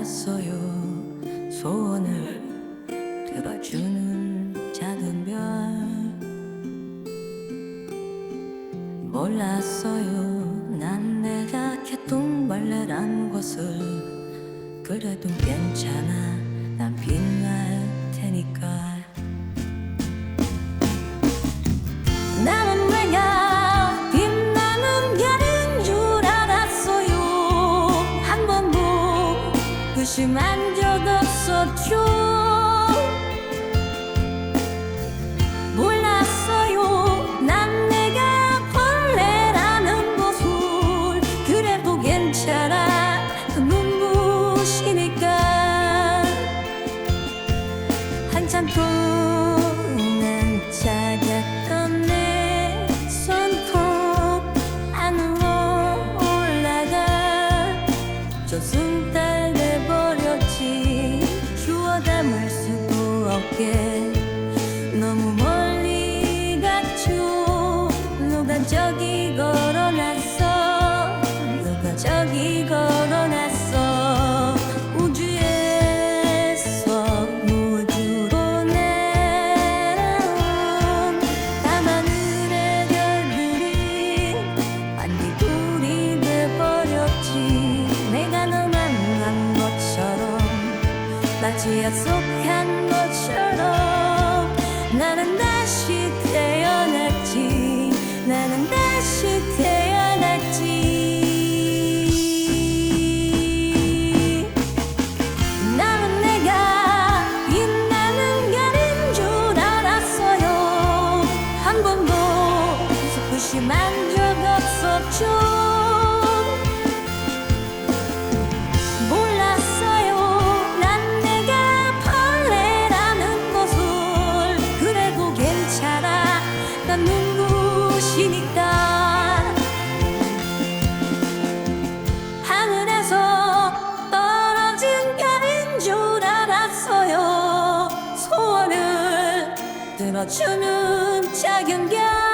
줄 알았어요. 소원을 들어주는 작은 별. 몰랐어요. 난 내가 개똥벌레란 것을. 그래도 괜찮아. 난 빛날 테니까 적 없었죠 몰랐어요. 난 내가 벌레라는 것을. 그래도 괜찮아. 눈부시니까. 한참 동안 찾았던 내 손톱 안으로 올라가. 저 누가 저기 걸어놨어. 우주에서 우주로 내려온 밤하늘의 별들이 반딧불이 돼버렸지. 내가 너 만난 것처럼 마치 약속한 것처럼 나는 다 알았어요 소원을 들어주는 작은 별